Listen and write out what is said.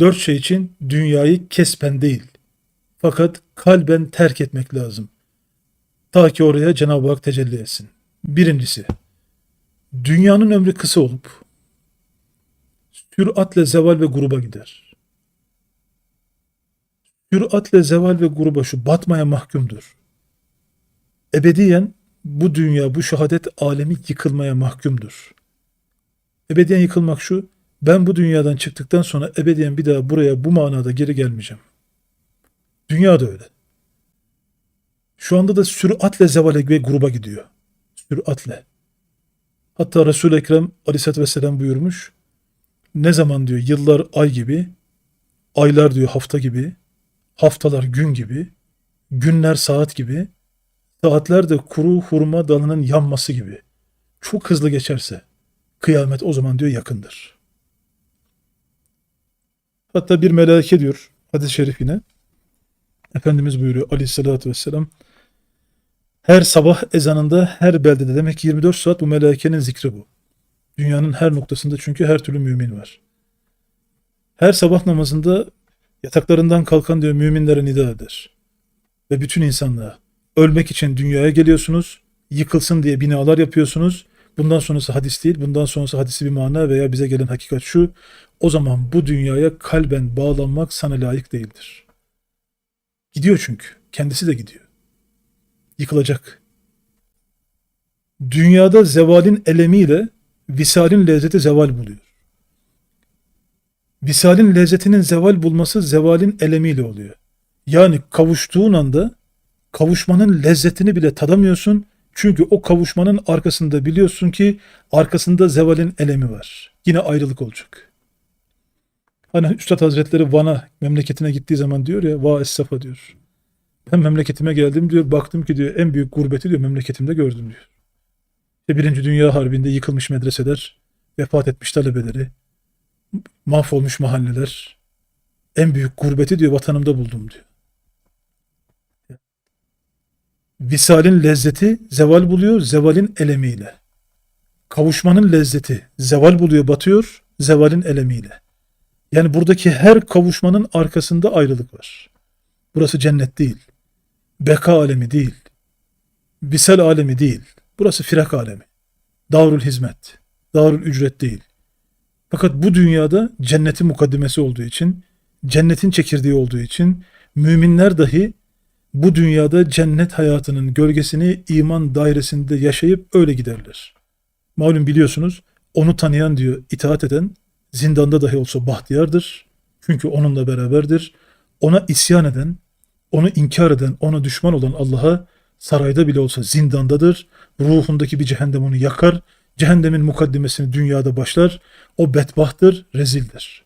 Dört şey için dünyayı kespen değil. Fakat kalben terk etmek lazım. Ta ki oraya Cenab-ı Hak tecelli etsin. Birincisi, dünyanın ömrü kısa olup süratle zeval ve gruba gider. Süratle zeval ve gruba şu batmaya mahkumdur. Ebediyen bu dünya, bu şehadet alemi yıkılmaya mahkumdur. Ebediyen yıkılmak şu, ben bu dünyadan çıktıktan sonra ebediyen bir daha buraya bu manada geri gelmeyeceğim. Dünya da öyle. Şu anda da süratle zevale ve gruba gidiyor. Süratle. Hatta Resul-i Ekrem aleyhissalatü vesselam buyurmuş. Ne zaman diyor yıllar ay gibi, aylar diyor hafta gibi, haftalar gün gibi, günler saat gibi, saatler de kuru hurma dalının yanması gibi. Çok hızlı geçerse kıyamet o zaman diyor yakındır. Hatta bir meleke diyor hadis-i şerif yine. Efendimiz buyuruyor aleyhissalatü vesselam. Her sabah ezanında her beldede demek ki 24 saat bu melekenin zikri bu. Dünyanın her noktasında çünkü her türlü mümin var. Her sabah namazında yataklarından kalkan diyor müminlere nida eder. Ve bütün insanlığa ölmek için dünyaya geliyorsunuz, yıkılsın diye binalar yapıyorsunuz. Bundan sonrası hadis değil, bundan sonrası hadisi bir mana veya bize gelen hakikat şu. O zaman bu dünyaya kalben bağlanmak sana layık değildir. Gidiyor çünkü. Kendisi de gidiyor. Yıkılacak. Dünyada zevalin elemiyle visalin lezzeti zeval buluyor. Visalin lezzetinin zeval bulması zevalin elemiyle oluyor. Yani kavuştuğun anda kavuşmanın lezzetini bile tadamıyorsun. Çünkü o kavuşmanın arkasında biliyorsun ki arkasında zevalin elemi var. Yine ayrılık olacak. Hani Üstad Hazretleri Van'a memleketine gittiği zaman diyor ya va es-safa diyor. Ben memleketime geldim diyor. Baktım ki diyor en büyük gurbeti diyor memleketimde gördüm diyor. İşte Birinci Dünya Harbi'nde yıkılmış medreseler, vefat etmiş talebeleri, mahvolmuş mahalleler. En büyük gurbeti diyor vatanımda buldum diyor. Visalin lezzeti zeval buluyor, zevalin elemiyle. Kavuşmanın lezzeti zeval buluyor, batıyor, zevalin elemiyle. Yani buradaki her kavuşmanın arkasında ayrılık var. Burası cennet değil. Beka alemi değil. Visal alemi değil. Burası firak alemi. Darül hizmet. Darül ücret değil. Fakat bu dünyada cennetin mukaddimesi olduğu için, cennetin çekirdeği olduğu için müminler dahi bu dünyada cennet hayatının gölgesini iman dairesinde yaşayıp öyle giderler. Malum biliyorsunuz onu tanıyan diyor itaat eden zindanda dahi olsa bahtiyardır. Çünkü onunla beraberdir. Ona isyan eden, onu inkar eden, ona düşman olan Allah'a sarayda bile olsa zindandadır. Ruhundaki bir cehennem onu yakar. Cehennemin mukaddimesini dünyada başlar. O bedbahtır, rezildir.